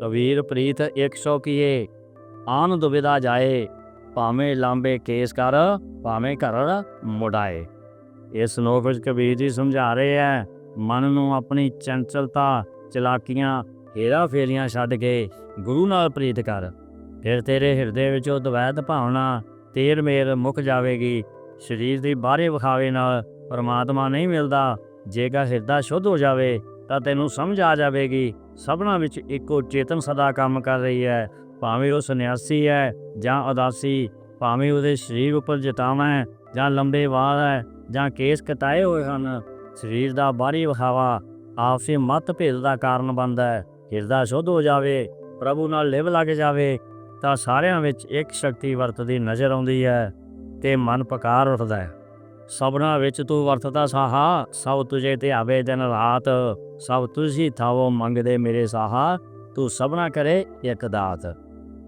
ਕਬੀਰ ਪ੍ਰੀਤ 100 ਕੀਏ। ਆਨ ਦੁਬਿਦਾ ਜਾਏ, ਭਾਵੇਂ ਲਾਂਬੇ ਕੇਸ ਕਰ, ਭਾਵੇਂ ਘਰ ਮੁੜਾਏ। ਇਸ ਨੋਕ ਵਿੱਚ ਕਬੀਰ ਜੀ ਸਮਝਾ ਰਹੇ ਹੈ ਮਨ ਨੂੰ ਆਪਣੀ ਚੰਚਲਤਾ, ਚਲਾਕੀਆਂ, ਹੇਰਾ ਫੇਰੀਆਂ ਛੱਡ ਕੇ ਗੁਰੂ ਨਾਲ ਪ੍ਰੀਤ ਕਰ। ਫਿਰ ਤੇਰੇ ਹਿਰਦੇ ਵਿੱਚੋਂ ਦਵੈਤ ਭਾਵਨਾ, ਤੇਰ ਮੇਰ ਮੁੱਕ ਜਾਵੇਗੀ। ਸਰੀਰ ਦੀ ਬਾਹਰੇ ਵਿਖਾਵੇ ਨਾਲ ਪਰਮਾਤਮਾ ਨਹੀਂ ਮਿਲਦਾ, ਜੇਕਰ ਹਿਰਦਾ ਸ਼ੁੱਧ ਹੋ ਜਾਵੇ ਤਾਂ ਤੈਨੂੰ ਸਮਝ ਆ ਜਾਵੇਗੀ। ਸਭਨਾ ਵਿੱਚ ਇੱਕੋ ਚੇਤਨ ਸਦਾ ਕੰਮ ਕਰ ਰਹੀ ਹੈ। ਭਾਵੇਂ ਉਹ ਸੰਨਿਆਸੀ ਹੈ ਜਾਂ ਉਦਾਸੀ, ਭਾਵੇਂ ਉਹਦੇ ਸਰੀਰ ਉੱਪਰ ਜਟਾਵਾਂ ਹੈ ਜਾਂ ਲੰਬੇ ਵਾਲ ਹੈ ਜਾਂ ਕੇਸ ਕਟਾਏ ਹੋਏ ਹਨ, ਸਰੀਰ ਦਾ ਬਾਹਰੀ ਵਿਖਾਵਾ ਆਪਸੀ ਮਤਭੇਦ ਦਾ ਕਾਰਨ ਬਣਦਾ ਹੈ। ਹਿਰਦਾ ਸ਼ੁੱਧ ਹੋ ਜਾਵੇ, ਪ੍ਰਭੂ ਨਾਲ ਲਿਵ ਲੱਗ ਜਾਵੇ, ਤਾਂ ਸਾਰਿਆਂ ਵਿੱਚ ਇੱਕ ਸ਼ਕਤੀ ਵਰਤਦੀ ਨਜ਼ਰ ਆਉਂਦੀ ਹੈ ਤੇ ਮਨ ਪਕਾਰ ਉੱਠਦਾ ਹੈ। ਸਭਨਾ ਵਿੱਚ ਤੂੰ ਵਰਤਦਾ ਸਾਹਾ, ਸਭ ਤੁਝੇ ਤੇ ਆਵੇ ਦਿਨ ਰਾਤ। ਸਭ ਤੁਝੀ ਥਾਵੋ ਮੰਗਦੇ ਮੇਰੇ ਸਾਹਾ, ਤੂੰ ਸਭਨਾ ਕਰੇ ਇੱਕ ਦਾਤ।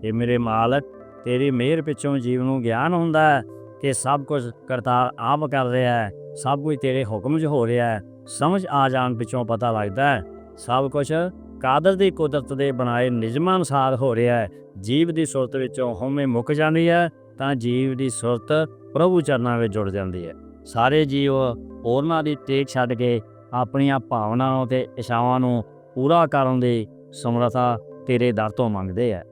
ਇਹ ਮੇਰੇ ਮਾਲਕ, ਤੇਰੀ ਮਿਹਰ ਪਿੱਛੋਂ ਜੀਵ ਨੂੰ ਗਿਆਨ ਹੁੰਦਾ ਹੈ ਕਿ ਸਭ ਕੁਝ ਕਰਤਾਰ ਆਪ ਕਰ ਰਿਹਾ ਹੈ, ਸਭ ਕੁਝ ਤੇਰੇ ਹੁਕਮ 'ਚ ਹੋ ਰਿਹਾ ਹੈ। ਸਮਝ ਆ ਜਾਣ ਪਿੱਛੋਂ ਪਤਾ ਲੱਗਦਾ ਹੈ, ਸਭ ਕੁਝ ਕਾਦਰ ਦੀ ਕੁਦਰਤ ਦੇ ਬਣਾਏ ਨਿਯਮਾਂ ਅਨੁਸਾਰ ਹੋ ਰਿਹਾ ਹੈ। ਜੀਵ ਦੀ ਸੁਰਤ ਵਿੱਚੋਂ ਹਉਮੈ ਮੁੱਕ ਜਾਂਦੀ ਹੈ, ਤਾਂ ਜੀਵ ਦੀ ਸੁਰਤ ਪ੍ਰਭੂ ਚਰਨਾਂ ਵਿੱਚ ਜੁੜ ਜਾਂਦੀ ਹੈ। ਸਾਰੇ ਜੀਵ ਹੋਰਨਾਂ ਦੀ ਟੇਕ ਛੱਡ ਕੇ ਆਪਣੀਆਂ ਭਾਵਨਾਵਾਂ ਤੇ ਇਛਾਵਾਂ ਨੂੰ ਪੂਰਾ ਕਰਨ ਦੀ ਸਮਰੱਥਾ ਤੇਰੇ ਦਰ ਤੋਂ ਮੰਗਦੇ ਹੈ